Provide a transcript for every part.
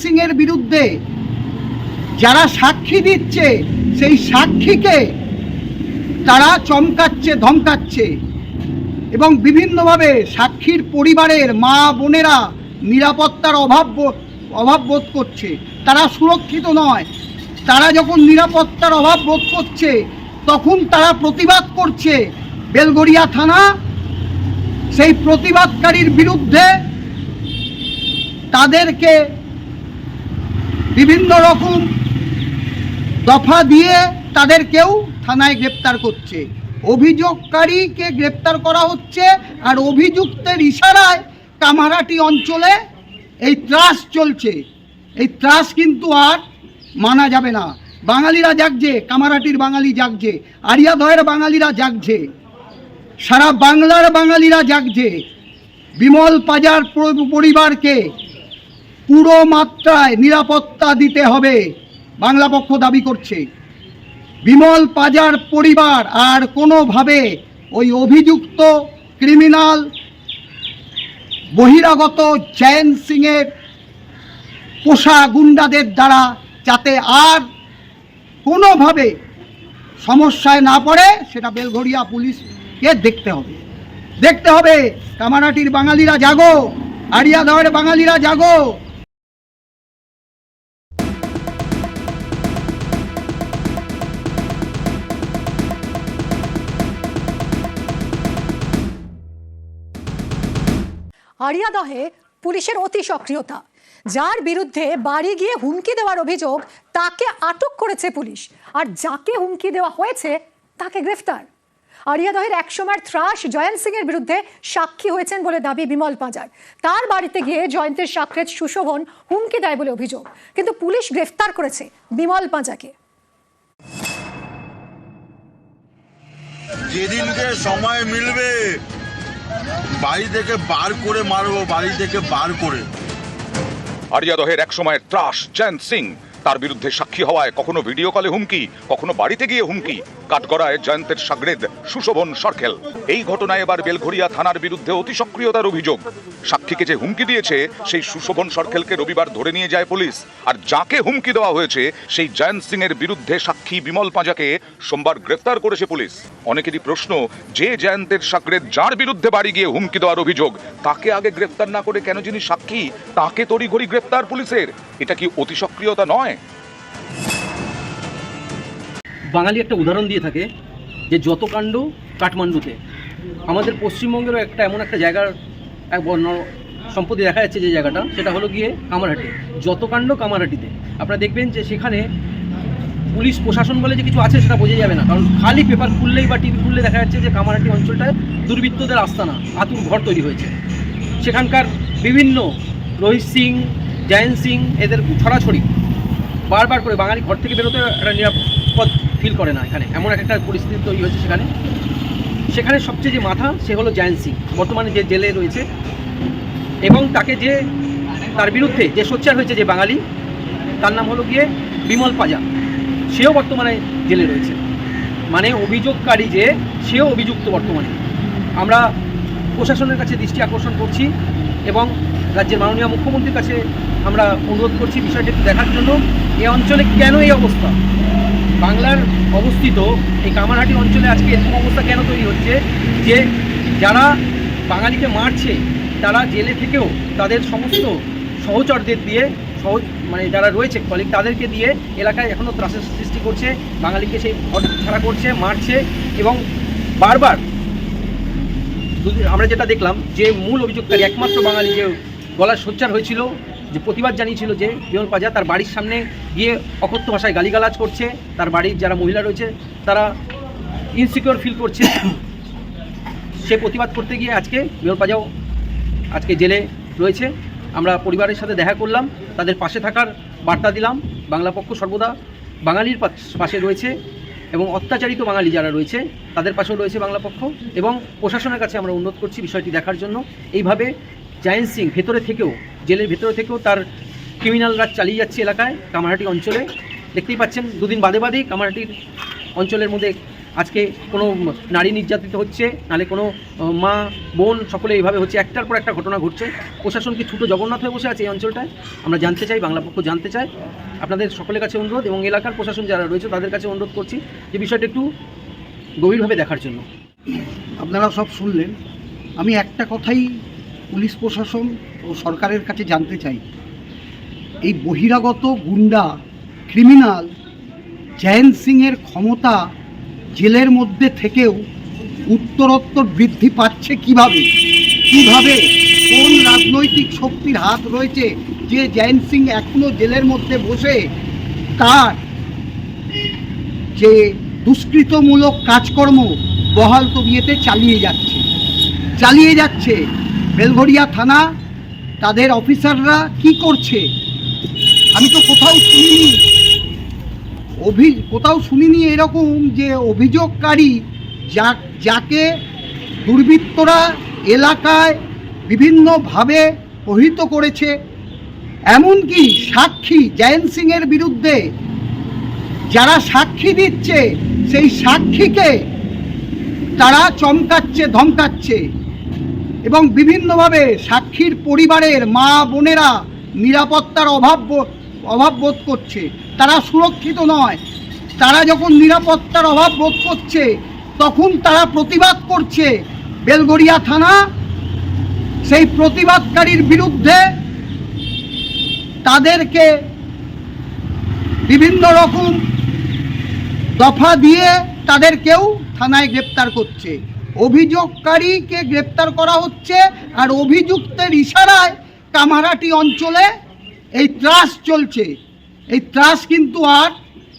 সিং এর বিরুদ্ধে যারা সাক্ষী দিচ্ছে, সেই সাক্ষীকে তারা চমকাচ্ছে, ধমকাচ্ছে এবং বিভিন্নভাবে সাক্ষীর পরিবারের মা বোনেরা নিরাপত্তার অভাব অভাব বোধ করছে। তারা সুরক্ষিত নয়। তারা যখন নিরাপত্তার অভাব বোধ করছে, তখন তারা প্রতিবাদ করছে। বেলগড়িয়া থানা সেই প্রতিবাদকারীর বিরুদ্ধে তাদেরকে বিভিন্ন রকম দফা দিয়ে তাদেরকেও থানায় গ্রেপ্তার করছে। অভিযোগকারীকে গ্রেপ্তার করা হচ্ছে আর অভিযুক্তের ইশারায় কামারাটি অঞ্চলে এই ত্রাস চলছে। এই ত্রাস কিন্তু আর মানা যাবে না। বাঙালিরা জাগছে, কামারাটির বাঙালি জাগছে আরিয়াদয়ের বাঙালিরা জাগছে, সারা বাংলার বাঙালিরা জাগছে। বিমল পাজার পরিবারকে পুরো মাত্রায় নিরাপত্তা দিতে হবে, বাংলা পক্ষ দাবি করছে। বিমল পাজার পরিবার আর কোনোভাবে ওই অভিযুক্ত ক্রিমিনাল বহিরাগত জয়ন্ত সিংয়ের পোষা গুন্ডাদের দ্বারা যাতে আর কোনোভাবে সমস্যায় না পড়ে, সেটা বেলঘড়িয়া পুলিশকে দেখতে হবে। দেখতে হবে, কামারাটির বাঙালিরা জাগো আরিয়াদহের বাঙালিরা জাগো। আরিয়াদহে পুলিশের অতি সক্রিয়তা, যার বিরুদ্ধে বাড়ি গিয়ে হুমকি দেওয়ার অভিযোগ তাকে আটক করেছে পুলিশ। আর যাকে হুমকি দেওয়া হয়েছে, তাকে গ্রেফতার। আরিয়াদহের একসময়ের ত্রাস জয়ন্ত সিং এর বিরুদ্ধে সাক্ষী হয়েছেন বলে দাবি বিমল পাজার। তার বাড়িতে গিয়ে জয়ন্তের সাক্ষেত সুশোভন হুমকি দেয় বলে অভিযোগ। কিন্তু পুলিশ গ্রেফতার করেছে বিমল পাঁজাকে। যেদিনকে সময় মিলবে বাড়ি থেকে বার করে মারবো, বাড়ি থেকে বার করে। আরিয়াদহের এক সময়ের ত্রাস, চ্যান সিং। তার বিরুদ্ধে সাক্ষী হওয়ায় কখনো ভিডিও কলে হুমকি, কখনো বাড়িতে গিয়ে হুমকি। কাঠগড়ায় জয়ন্তের সাগরেদ, সুশোভন সরখেল। এই ঘটনায় এবার বেলঘরিয়া থানার বিরুদ্ধে অতি সক্রিয়তার অভিযোগ। সাক্ষীকে যে হুমকি দিয়েছে, সেই সুশোভন সরখেলকে রবিবার ধরে নিয়ে যায় পুলিশ। আর যাকে হুমকি দেওয়া হয়েছে, সেই জয়ন্ত সিং এর বিরুদ্ধে সাক্ষী বিমল পাঁজাকে সোমবার গ্রেফতার করেছে পুলিশ। অনেকেরই প্রশ্ন, যে জয়ন্তের সাগরেদ যার বিরুদ্ধে বাড়ি গিয়ে হুমকি দেওয়ার অভিযোগ, তাকে আগে গ্রেফতার না করে কেন যিনি সাক্ষী, তাকে তড়িঘড়ি গ্রেফতার পুলিশের? এটা কি অতি সক্রিয়তা নয়? বাঙালি একটা উদাহরণ দিয়ে থাকে যে যত কাণ্ড কাঠমান্ডুতে, আমাদের পশ্চিমবঙ্গেরও একটা এমন একটা জায়গার এক বর্ণ সম্পত্তি দেখা যাচ্ছে যে জায়গাটা, সেটা হলো গিয়ে কামারহাটি। যত কাণ্ড কামারহাটিতে। আপনারা দেখবেন যে সেখানে পুলিশ প্রশাসন বলে যে কিছু আছে সেটা বোঝা যাবে না। কারণ খালি পেপার খুললেই বা টিভি খুললে দেখা যাচ্ছে যে কামারহাটি অঞ্চলটায় দুর্বৃত্তদের আস্তানা, আতুর ঘর তৈরি হয়েছে। সেখানকার বিভিন্ন রোহিত সিং, জয়ন্ত সিং, এদের ছড়াছড়ি বারবার করে বাঙালি ঘর থেকে বেরোতে একটা নিরাপদ ফিল করে না এখানে। এমন একটা পরিস্থিতি তৈরি হয়েছে সেখানে। সেখানে সবচেয়ে যে মাথা, সে হলো জয়ন্ত সিং বর্তমানে যে জেলে রয়েছে। এবং তাকে যে, তার বিরুদ্ধে যে সোচ্চার হয়েছে যে বাঙালি, তার নাম হলো গিয়ে বিমল পাজা। সেও বর্তমানে জেলে রয়েছে। মানে অভিযোগকারী যে, সেও অভিযুক্ত বর্তমানে। আমরা প্রশাসনের কাছে দৃষ্টি আকর্ষণ করছি এবং রাজ্যের মাননীয় মুখ্যমন্ত্রীর কাছে আমরা অনুরোধ করছি বিষয়টি দেখার জন্য এই অঞ্চলে কেন এই অবস্থা? বাংলার অবস্থিত এই কামারহাটি অঞ্চলে আজকে এরকম অবস্থা কেন তৈরি হচ্ছে? যে যারা বাঙালিকে মারছে, তারা জেলে থেকেও তাদের সমস্ত সহচরদের দিয়ে, সহজ মানে যারা রয়েছে কলিগ তাদেরকে দিয়ে এলাকায় এখনও ত্রাসের সৃষ্টি করছে, বাঙালিকে সেই ঘর ছাড়া করছে, মারছে এবং বারবার আমরা যেটা দেখলাম যে মূল অভিযোগকারী, একমাত্র বাঙালি যে গলার সোচ্চার হয়েছিল, যে প্রতিবাদ জানিয়েছিল যে বিমল পাজা তার বাড়ির সামনে গিয়ে অকথ্য ভাষায় গালিগালাজ করছে, তার বাড়ির যারা মহিলা রয়েছে, তারা ইনসিকিউর ফিল করছে। সে প্রতিবাদ করতে গিয়ে আজকে বিমল পাজাও আজকে জেলে রয়েছে। আমরা পরিবারের সাথে দেখা করলাম, তাদের পাশে থাকার বার্তা দিলাম। বাংলা পক্ষ সর্বদা বাঙালির পাশে রয়েছে এবং অত্যাচারিত বাঙালি যারা রয়েছে, তাদের পাশেও রয়েছে বাংলা পক্ষ এবং প্রশাসনের কাছে আমরা অনুরোধ করছি বিষয়টি দেখার জন্য। এইভাবে জায়েন্ট সিং ভেতরে থেকেও, জেলের ভেতরে থেকেও তার ক্রিমিনাল রাজ চালিয়ে যাচ্ছে এলাকায় কামারহাটি অঞ্চলে। দেখতেই পাচ্ছেন, দুদিন বাদে বাদেই কামারহাটির অঞ্চলের মধ্যে আজকে কোনো নারী নির্যাতিত হচ্ছে, নালে কোনো মা, বোন, সকলে এইভাবে হচ্ছে। একটার পর একটা ঘটনা ঘটছে। প্রশাসন কি ছোটো জগন্নাথ হয়ে বসে আছে এই অঞ্চলটায়? আমরা জানতে চাই, বাংলা পক্ষ জানতে চাই আপনাদের সকলের কাছে অনুরোধ এবং এলাকার প্রশাসন যারা রয়েছে তাদের কাছে অনুরোধ করছি যে বিষয়টা একটু গভীরভাবে দেখার জন্য। আপনারা সব শুনলেন। আমি একটা কথাই পুলিশ প্রশাসন ও সরকারের কাছে জানতে চাই, এই বহিরাগত গুন্ডা, ক্রিমিনাল জয়ন্ত সিংয়ের ক্ষমতা জেলের মধ্যে থেকেও উত্তরোত্তর বৃদ্ধি পাচ্ছে কীভাবে? কীভাবে? কোন রাজনৈতিক শক্তির হাত রয়েছে যে জয়ন্ত সিং এখনও জেলের মধ্যে বসে? তার যে দুষ্কৃতমূলক কাজকর্ম বহাল তবিয়েতে চালিয়ে যাচ্ছে। চালিয়ে যাচ্ছে। বেলঘরিয়া থানা, তাদের অফিসাররা কি করছে? আমি তো কোথাও শুনিনি। অভি, কোথাও শুনিনি এরকম যে অভিযোগকারী যা, যাকে দুর্বৃত্তরা এলাকায় বিভিন্নভাবে প্রহিত করেছে। এমনকি সাক্ষী জয়ন্ত সিংয়ের বিরুদ্ধে যারা সাক্ষী দিচ্ছে, সেই সাক্ষীকে তারা চমকাচ্ছে, ধমকাচ্ছে। এবং বিভিন্নভাবে সাক্ষীর পরিবারের মা বোনেরা নিরাপত্তার অভাব অভাব বোধ করছে। তারা সুরক্ষিত নয়। তারা যখন নিরাপত্তার অভাব বোধ করছে, তখন তারা প্রতিবাদ করছে বেলগড়িয়া থানা। সেই প্রতিবাদকারীর বিরুদ্ধে তাদেরকে বিভিন্ন রকম দফা দিয়ে তাদেরকেও থানায় গ্রেপ্তার করছে। অভিযোগকারীকে গ্রেপ্তার করা হচ্ছে আর অভিযুক্তের ইশারায় কামারাটি অঞ্চলে এই ত্রাস চলছে। এই ত্রাস কিন্তু আর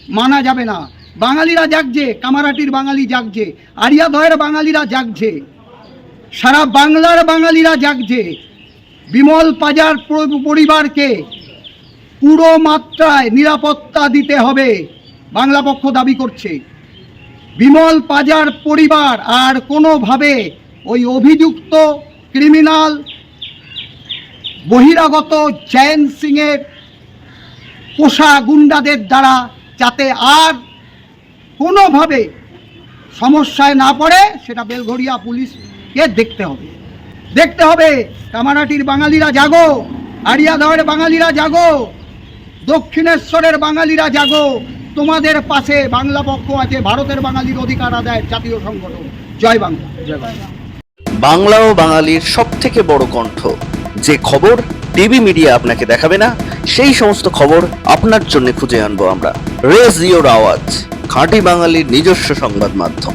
মানা যাবে না। বাঙালিরা জাগছে, কামারাটির বাঙালি জাগছে আরিয়াদয়ের বাঙালিরা জাগছে, সারা বাংলার বাঙালিরা জাগছে। বিমল পাজার পরিবারকে পুরো মাত্রায় নিরাপত্তা দিতে হবে, বাংলা পক্ষ দাবি করছে। বিমল পাজার পরিবার আর কোনোভাবে ওই অভিযুক্ত ক্রিমিনাল বহিরাগত জয়ন্ত সিংয়ের পোষা গুন্ডাদের দ্বারা যাতে আর কোনোভাবে সমস্যায় না পড়ে, সেটা বেলঘরিয়া পুলিশকে দেখতে হবে। দেখতে হবে, কামারাটির বাঙালিরা জাগো আরিয়াদহের বাঙালিরা জাগো, দক্ষিণেশ্বরের বাঙালিরা জাগো তোমাদের পাশে বাংলা পক্ষ আছে, ভারতের বাঙালির অধিকার আদায় জাতীয় সংগঠন। জয় বাংলা। বাংলা। ও বাঙালির সব থেকে বড় কণ্ঠ। যে খবর টিভি মিডিয়া আপনাকে দেখাবে না, সেই সমস্ত খবর আপনার জন্য খুঁজে আনব আমরা। রেস ইওর আওয়াজ, খাঁটি বাঙালির নিজস্ব সংবাদ মাধ্যম।